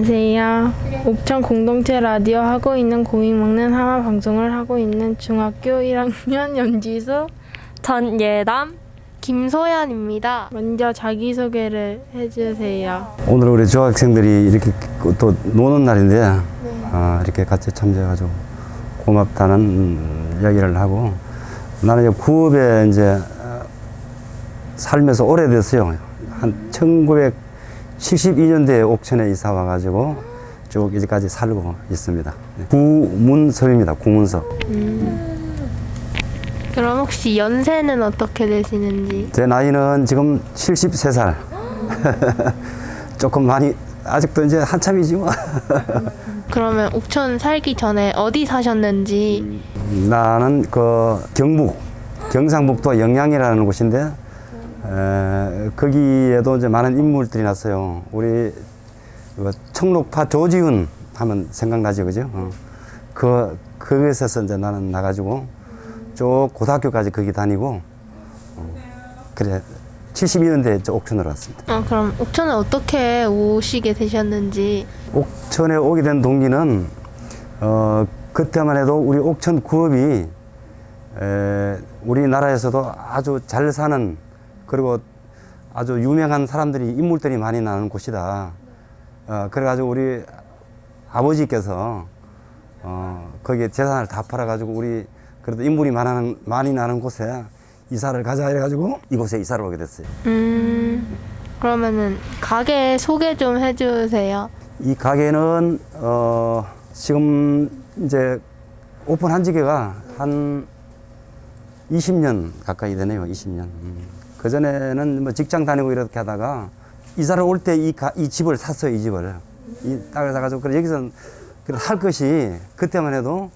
안녕하세요. 옥천 공동체 라디오 하고 있는 고민 먹는 하마 방송을 하고 있는 중학교 1학년 연지수. 전예담 김소연입니다. 먼저 자기소개를 해주세요. 오늘 우리 중학생들이 이렇게 또 노는 날인데 아, 이렇게 같이 참여해가지고 고맙다는 음, 이야기를 하고 나는 이제 구읍에 이제 어, 살면서 오래됐어요. 한 1972년도에 옥천에 이사 와가지고 쭉 이제까지 살고 있습니다. 네. 구문섭입니다. 구문섭. 그럼 혹시 연세는 어떻게 되시는지? 제 나이는 지금 73살. 조금 많이 아직도 이제 한참이지 뭐. 그러면 옥천 살기 전에 어디 사셨는지 나는 그 경북 경상북도 영양이라는 곳인데 에, 거기에도 이제 많은 인물들이 났어요. 우리 그 청록파 조지훈 하면 생각나죠, 그죠? 어. 그 거기서 이제 나는 나가지고 쭉 고등학교까지 거기 다니고 어, 그래 72년대 저 옥천으로 왔습니다. 어, 그럼 옥천에 어떻게 오시게 되셨는지 옥천에 오게 된 동기는 어 그때만 해도 우리 옥천 구읍이 에, 우리나라에서도 아주 잘 사는 그리고 아주 유명한 사람들이 인물들이 많이 나는 곳이다. 어 그래가지고 우리 아버지께서 어 거기에 재산을 다 팔아가지고 우리 그래도 인물이 많은 많이 나는 곳에 이사를 가자 해가지고 이곳에 이사를 오게 됐어요. 음 그러면은 가게 소개 좀 해주세요. 이 가게는 어 지금 이제 오픈한 지가 한 20년 가까이 되네요. 20년. 음. 그 전에는 뭐 직장 다니고 이렇게 하다가 이사를 올 때 이 이 집을 샀어요. 이 집을 이 땅을 사가지고 그래 여기서 할 것이 그때만 해도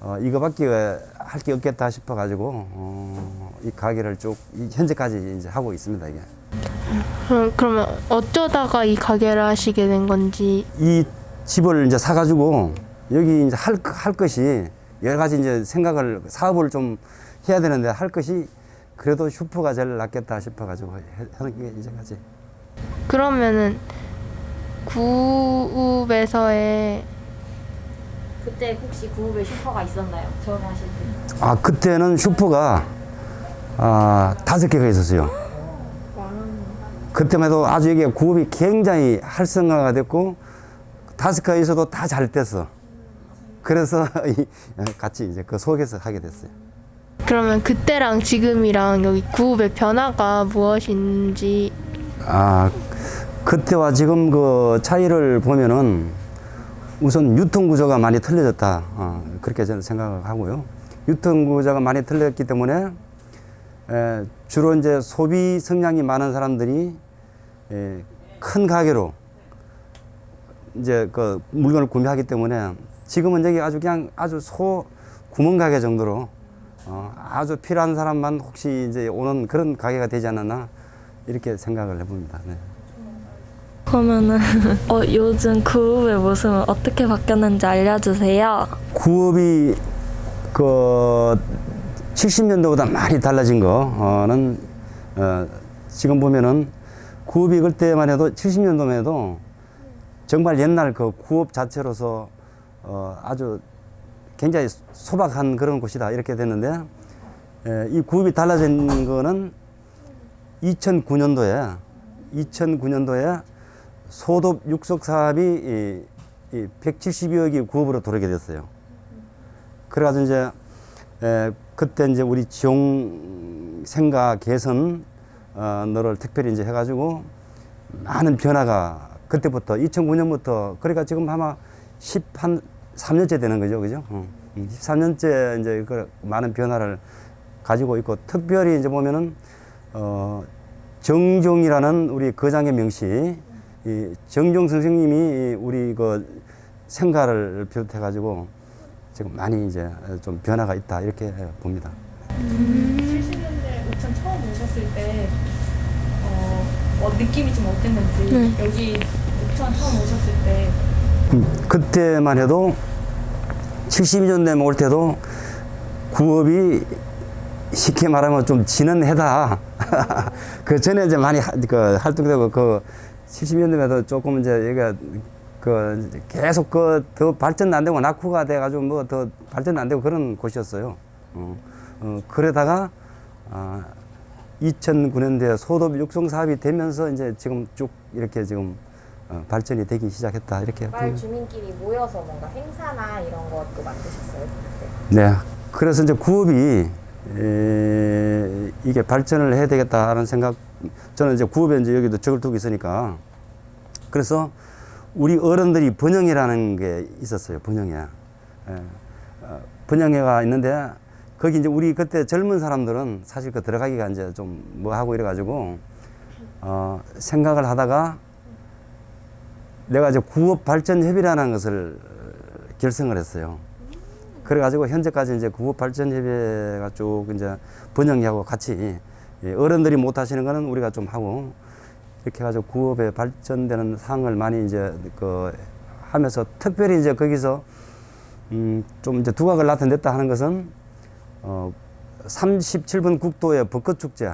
어 이거밖에 할 게 없겠다 싶어가지고 어, 이 가게를 쭉 이- 현재까지 이제 하고 있습니다. 이게. 그럼, 그러면 어쩌다가 이 가게를 하시게 된 건지 이 집을 이제 사가지고 여기 이제 할, 할 것이 여러 가지 이제 생각을 사업을 좀 해야 되는데 할 것이 그래도 슈퍼가 제일 낫겠다 싶어가지고 해- 하는 게 이제까지. 그러면은 구읍에서의 그때 혹시 구읍에 슈퍼가 있었나요? 처음 하실 때? 아 그때는 슈퍼가 아 다섯 개가 있었어요. 그때만 해도 아주 이게 구업이 굉장히 활성화가 됐고 다섯 개가 있어도 다 잘 됐어. 그래서 이- 같이 이제 그 속에서 하게 됐어요. 그러면 그때랑 지금이랑 여기 구읍의 변화가 무엇인지 아, 그때와 지금 그 차이를 보면은 우선 유통 구조가 많이 틀려졌다. 어, 그렇게 저는 생각을 하고요. 유통 구조가 많이 틀렸기 때문에 에, 주로 이제 소비 성향이 많은 사람들이 에, 큰 가게로 이제 그 물건을 구매하기 때문에 지금은 여기 아주 그냥 아주 소 구멍 가게 정도로 어, 아주 필요한 사람만 혹시 이제 오는 그런 가게가 되지 않았나 이렇게 생각을 해봅니다. 네. 그러면은 어, 요즘 그룹의 모습은 어떻게 바뀌었는지 알려주세요. 구업이 그 70년도보다 많이 달라진 거는 어, 지금 보면은 구업이 그때만 해도 70년도만 해도 정말 옛날 그 구업 자체로서 어, 아주 굉장히 소박한 그런 곳이다 이렇게 됐는데 에, 이 구업이 달라진 거는 2009년도에 2009년도에 소독 육석 사업이 이, 이 170여억이 구업으로 들어오게 됐어요. 그래가지고 이제 에, 그때 이제 우리 지용 생가 개선 어, 너를 특별히 이제 해가지고 많은 변화가 그때부터 2009년부터 그러니까 지금 아마 10한 3년째 되는 거죠, 그죠? 어. 13년째 이제 그 많은 변화를 가지고 있고 특별히 이제 보면은 어, 정종이라는 우리 거장의 명시 이 정종 선생님이 이 우리 그 생가를 비롯해 가지고 지금 많이 이제 좀 변화가 있다 이렇게 봅니다. 70년대 옥천 처음 오셨을 때 어, 어, 느낌이 좀 어땠는지 여기 옥천 처음 오셨을 때 음, 그때만 해도 72년대 올 때도 구업이 쉽게 말하면 좀 지는 해다. 그 전에 이제 많이 하- 그 활동되고 그 70년대에도 조금 이제 여기가 그 계속 그 더 발전 안 되고 낙후가 돼가지고 뭐 더 발전 안 되고 그런 곳이었어요. 어, 어, 그러다가 아, 2009년도에 소도읍 육성 사업이 되면서 이제 지금 쭉 이렇게 지금 어, 발전이 되기 시작했다 이렇게. 마을 주민끼리 모여서 뭔가 행사나 이런 것도 만드셨어요 그때? 네. 그래서 이제 구업이 에, 이게 발전을 해야 되겠다는 생각. 저는 이제 구업에 이제 여기도 적을 두고 있으니까. 그래서 우리 어른들이 번영회라는 게 있었어요. 번영회. 에, 어, 번영회가 있는데 거기 이제 우리 그때 젊은 사람들은 사실 그 들어가기가 이제 좀 뭐 하고 이래 가지고 어, 생각을 하다가 내가 이제 구업 발전 협의라는 것을 결성을 했어요. 그래가지고 현재까지 이제 구업 발전 협의회가 쭉 이제 번영회하고 같이 예, 어른들이 못 하시는 거는 우리가 좀 하고 이렇게 해가지고 구업에 발전되는 사항을 많이 이제 그 하면서 특별히 이제 거기서 음, 좀 이제 두각을 나타냈다 하는 것은 어, 37번 국도의 벚꽃 축제,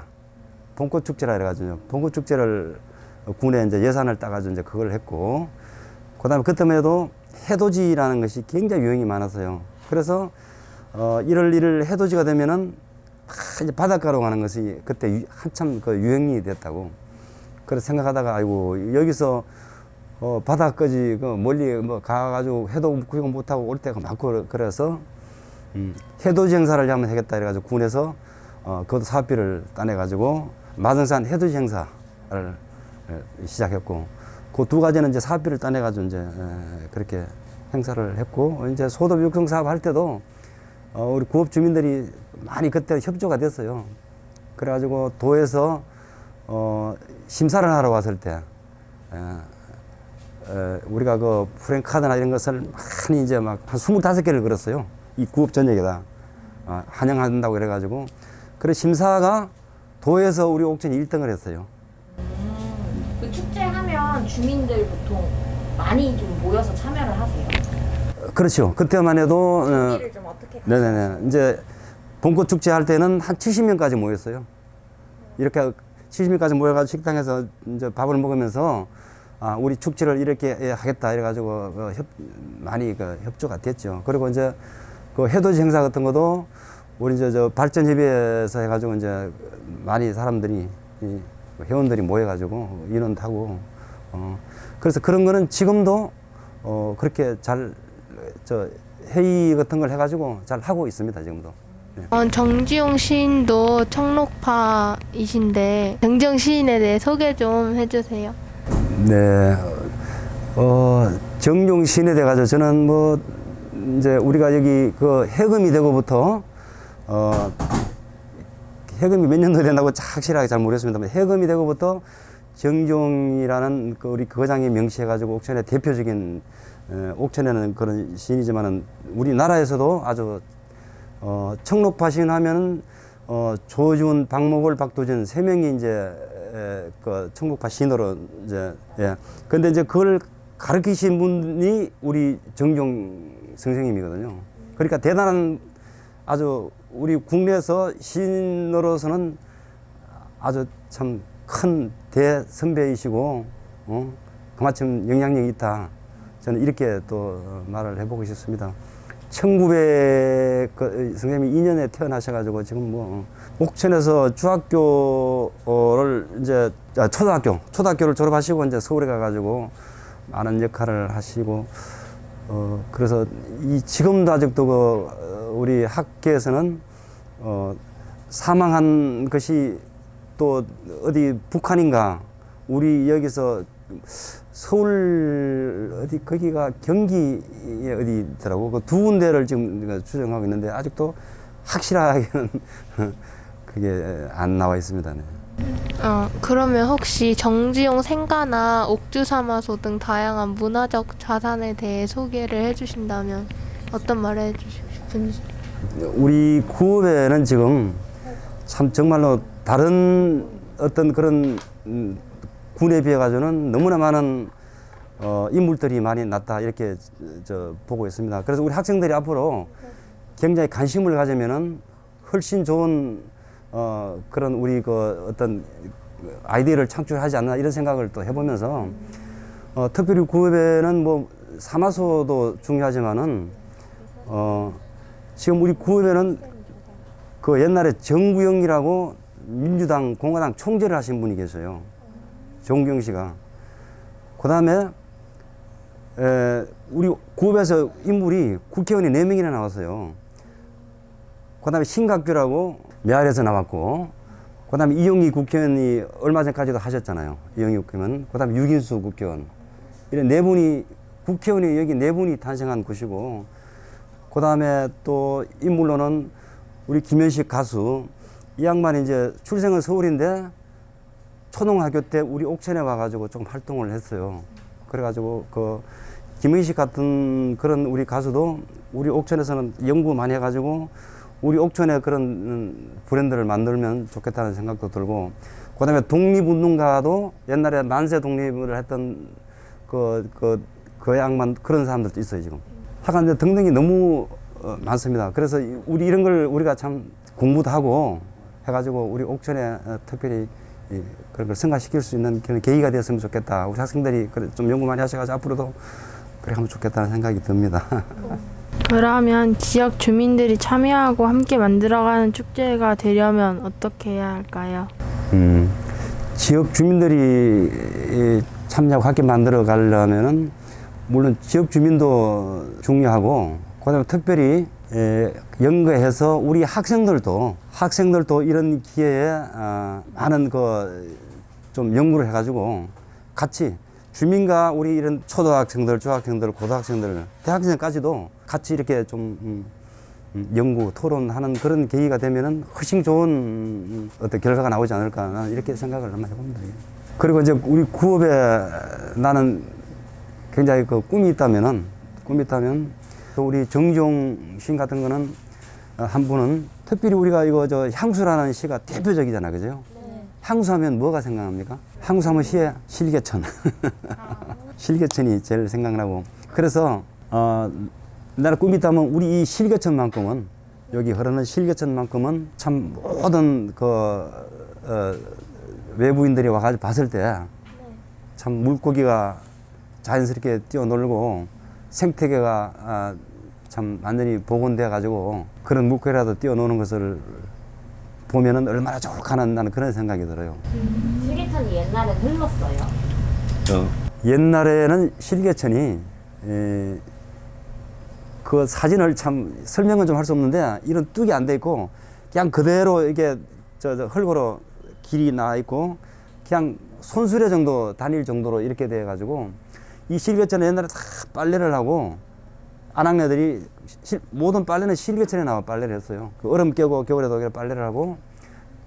봄꽃 축제라 그래가지고 봄꽃 축제를 군에 이제 예산을 따가지고 이제 그걸 했고, 그 다음에 그때에도 해돋이라는 것이 굉장히 유행이 많았어요. 그래서 어, 1월 1일 해돋이가 되면은 다 이제 바닷가로 가는 것이 그때 유- 한참 그 유행이 됐다고. 그래서 생각하다가 아이고 여기서 어, 바다까지 그 멀리 뭐 가가지고 해도 구경 못하고 올 때가 많고 그래서 음, 해돋이 행사를 한번 하겠다 이래가지고 군에서 어, 그것도 사업비를 따내가지고 마등산 해돋이 행사를 에, 시작했고 그 두 가지는 이제 사업비를 따내가지고 이제 에, 그렇게 행사를 했고 이제 소도 육성 사업 할 때도 어, 우리 구업 주민들이 많이 그때 협조가 됐어요. 그래가지고 도에서 어, 심사를 하러 왔을 때 에, 에, 우리가 그 프랭카드나 이런 것을 많이 이제 막한 25개를 걸었어요. 이 구업 전역에다. 어, 환영한다고 그래가지고. 그래 심사가 도에서 우리 옥천이 1등을 했어요. 그 축제하면 주민들 보통 많이 좀 모여서 참여를 하세요? 어, 그렇죠. 그때만 해도, 어, 준비를 좀 어떻게 네네네. 이제 봄꽃 축제 할 때는 한 70명까지 모였어요. 이렇게 70명까지 모여가지고 식당에서 이제 밥을 먹으면서 아, 우리 축제를 이렇게 예, 하겠다 이래가지고 어, 협, 많이 그 협조가 됐죠. 그리고 이제 그 해돋이 행사 같은 것도 우리 이제 저 발전협의회에서 해가지고 이제 많이 사람들이 이 회원들이 모여가지고 인원도 하고 어, 그래서 그런 거는 지금도 어, 그렇게 잘 저 회의 같은 걸 해가지고 잘 하고 있습니다 지금도. 네. 어, 정지용 시인도 청록파이신데 정지용 시인에 대해 소개 좀 해주세요. 네. 어, 정종 신에 돼가지고 저는 뭐, 이제 우리가 여기 그 해금이 되고부터, 어, 해금이 몇 년도 됐다고 확실하게 잘 모르겠습니다만, 해금이 되고부터 정종이라는 그 우리 거장이 명시해가지고 옥천의 대표적인, 어, 옥천에는 그런 시인이지만은 우리나라에서도 아주 어, 청록파 시인 하면은 어, 조준, 박목월, 박도준 세 명이 이제 에, 그 청록파 시인으로 이제 예. 근데 이제 그걸 가르치신 분이 우리 정종 선생님이거든요. 그러니까 대단한 아주 우리 국내에서 시인으로서는 아주 참 큰 대선배이시고 어? 그만큼 영향력이 있다. 저는 이렇게 또 말을 해보고 싶습니다. 1900 그, 선생님이 2년에 태어나셔가지고 지금 뭐 옥천에서 중학교를 이제 아, 초등학교 초등학교를 졸업하시고 이제 서울에 가가지고 많은 역할을 하시고 어 그래서 이 지금도 아직도 그 어, 우리 학계에서는 어 사망한 것이 또 어디 북한인가 우리 여기서 서울 어디 거기가 경기에 어디더라고 그 두 군데를 지금 추정하고 있는데 아직도 확실하게는 그게 안 나와 있습니다. 네. 어, 그러면 혹시 정지용 생가나 옥주사마소 등 다양한 문화적 자산에 대해 소개를 해주신다면 어떤 말을 해주시 고 싶은지? 우리 구업에는 지금 참 정말로 다른 어떤 그런 음, 군에 비해 가지고는 너무나 많은 어, 인물들이 많이 났다 이렇게 저 보고 있습니다. 그래서 우리 학생들이 앞으로 굉장히 관심을 가지면은 훨씬 좋은 어, 그런 우리 그 어떤 아이디어를 창출하지 않나 이런 생각을 또 해보면서 어, 특별히 구읍에는 뭐 사마소도 중요하지만은 어, 지금 우리 구읍에는 그 옛날에 정구영이라고 민주당 공화당 총재를 하신 분이 계세요. 정구영 씨가. 그 다음에 에, 우리 구읍에서 인물이 국회의원이 네명이나 나왔어요. 그 다음에 신각규라고 메알에서 나왔고, 그 다음에 이영희 국회의원이 얼마 전까지도 하셨잖아요. 이영희 국회의원. 그 다음에 유긴수 국회의원. 이런 네 분이, 국회의원이 여기 네 분이 탄생한 곳이고, 그 다음에 또 인물로는 우리 김현식 가수, 이 양반이 이제 출생은 서울인데, 초등학교 때 우리 옥천에 와가지고 좀 활동을 했어요. 그래가지고 그 김의식 같은 그런 우리 가수도 우리 옥천에서는 연구 많이 해가지고 우리 옥천에 그런 음, 브랜드를 만들면 좋겠다는 생각도 들고 그다음에 독립운동가도 옛날에 만세 독립을 했던 그, 그, 그 양반 그런 사람들도 있어요 지금. 이제 등등이 너무 어, 많습니다. 그래서 이- 우리 이런 걸 우리가 참 공부도 하고 해가지고 우리 옥천에 어, 특별히 이 그런 걸 승화시킬 수 있는 그런 계기가 되었으면 좋겠다. 우리 학생들이 좀 연구 많이 하셔가지고 앞으로도 그렇게 하면 좋겠다는 생각이 듭니다. 그러면 지역 주민들이 참여하고 함께 만들어가는 축제가 되려면 어떻게 해야 할까요? 음, 지역 주민들이 이 참여하고 함께 만들어 가려면은 물론 지역 주민도 중요하고 그다음에 특별히 에, 연구해서 우리 학생들도 학생들도 이런 기회에 아, 많은 그 좀 연구를 해가지고 같이 주민과 우리 이런 초등학생들, 중학생들, 고등학생들, 대학생까지도 같이 이렇게 좀 음, 음, 연구, 토론하는 그런 계기가 되면은 훨씬 좋은 음, 어떤 결과가 나오지 않을까 이렇게 생각을 한번 해봅니다. 예. 그리고 이제 우리 구업에 나는 굉장히 그 꿈이 있다면은 꿈이 있다면 또 우리 정종 시인 같은 거는 어, 한 분은 특별히 우리가 이거 저 향수라는 시가 대표적이잖아, 그죠? 향수하면 뭐가 생각납니까? 향수하면 시에 실개천. 실개천이 제일 생각나고. 그래서, 어, 나는 꿈이 있다면 우리 이 실개천만큼은, 여기 흐르는 실개천만큼은 참 모든 그, 어, 외부인들이 와가지고 봤을 때 참 물고기가 자연스럽게 뛰어놀고 생태계가 아, 참 완전히 복원돼 가지고 그런 물고기라도 뛰어노는 것을 보면은 얼마나 좋을까는 나는 그런 생각이 들어요. 실개천이 옛날에 흘렀어요. 옛날에는 실개천이 에, 그 사진을 참 설명은 좀 할 수 없는데 이런 뚝이 안 돼 있고 그냥 그대로 이게 저, 저 흙으로 길이 나 있고 그냥 손수레 정도 다닐 정도로 이렇게 돼 가지고 이 실개천은 옛날에 다 빨래를 하고 아낙네들이 실- 모든 빨래는 실개천에 나와 빨래를 했어요. 그 얼음 깨고 겨울에도 빨래를 하고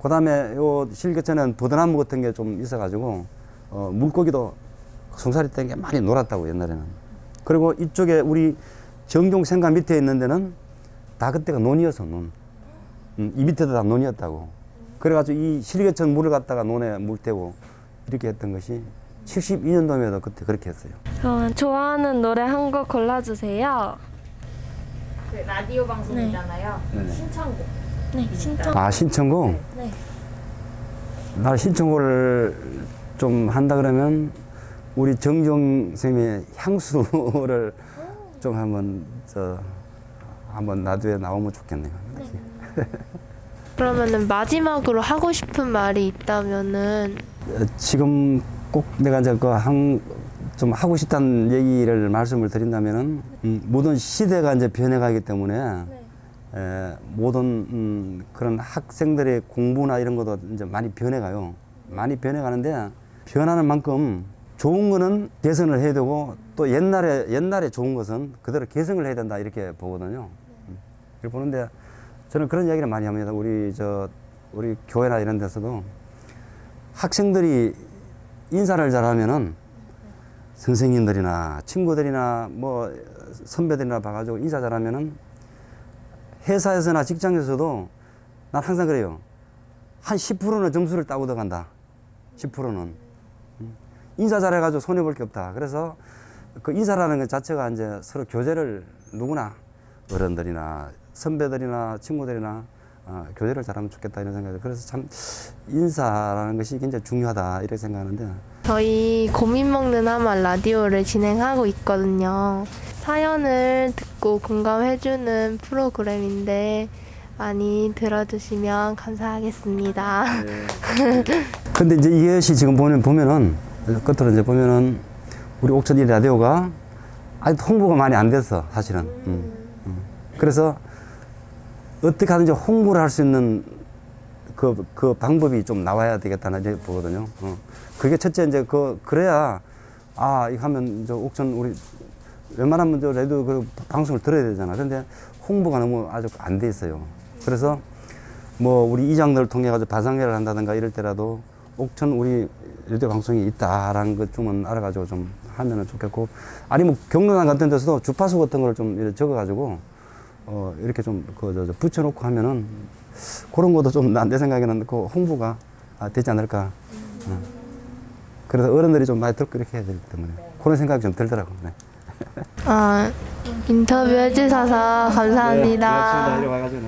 그 다음에 요 실개천은 버드나무 같은 게 좀 있어가지고 어, 물고기도 송사리 땡게 많이 놀았다고 옛날에는. 그리고 이쪽에 우리 정종 생가 밑에 있는 데는 다 그때가 논이어서 논. 음, 이 밑에도 다 논이었다고. 그래가지고 이 실개천 물을 갖다가 논에 물 태고 이렇게 했던 것이 72년도에도 그때 그렇게 했어요. 그러면 좋아하는 노래 한 곡 골라주세요. 그 라디오 방송이잖아요. 네네. 신청곡. 네, 신청. 아 신청곡? 네. 나 신청곡을 좀 한다 그러면 우리 정종 쌤의 향수를 좀 한번 저 한번 나두에 나오면 좋겠네요. 그러면은 마지막으로 하고 싶은 말이 있다면은 어, 지금 꼭 내가 이제 그한좀 하고 싶다는 얘기를 말씀을 드린다면은 음, 모든 시대가 이제 변해가기 때문에 에, 모든 음, 그런 학생들의 공부나 이런 것도 이제 많이 변해가요. 많이 변해가는데 변하는 만큼 좋은 거는 개선을 해야 되고 또 옛날에 옛날에 좋은 것은 그대로 개선을 해야 된다 이렇게 보거든요. 음, 이렇게 보는데 저는 그런 이야기를 많이 합니다. 우리 저 우리 교회나 이런 데서도 학생들이 인사를 잘하면은 선생님들이나 친구들이나 뭐 선배들이나 봐가지고 인사 잘하면은 회사에서나 직장에서도 난 항상 그래요. 한 10%는 점수를 따고 들어간다. 10%는. 인사 잘해가지고 손해볼 게 없다. 그래서 그 인사라는 것 자체가 이제 서로 교제를 누구나 어른들이나 선배들이나 친구들이나 어, 교제를 잘하면 좋겠다 이런 생각이. 그래서 참 인사라는 것이 굉장히 중요하다 이렇게 생각하는데 저희 고민 먹는 하말 라디오를 진행하고 있거든요. 사연을 듣고 공감해주는 프로그램인데 많이 들어주시면 감사하겠습니다. 근데 이제 이것이 지금 보면, 보면은, 끝으로 이제 보면은, 우리 옥천 이 라디오가 아직 홍보가 많이 안 됐어, 사실은. 음, 음. 그래서 어떻게 하든지 홍보를 할 수 있는 그, 그 방법이 좀 나와야 되겠다는 이제 보거든요. 어. 그게 첫째 이제 그, 그래야, 아, 이거 하면 저 옥천 우리 웬만하면 저 라디오 그 방송을 들어야 되잖아. 근데 홍보가 너무 아주 안돼 있어요. 그래서 뭐 우리 이장들을 통해 가지고 바상회를 한다든가 이럴 때라도 옥천 우리 라디오 방송이 있다라는 것 좀은 알아가지고 좀 하면은 좋겠고 아니면 경로당 같은 데서도 주파수 같은 걸 좀 적어가지고 어 이렇게 좀그 붙여놓고 하면은 그런 것도 좀 내 생각에는 그 홍보가 아, 되지 않을까. 어. 그래서 어른들이 좀 많이 듣고 이렇게 해야 되기 때문에 그런 생각이 좀 들더라고. 네. 아, 인터뷰 해주셔서 감사합니다. 네, 와가지고.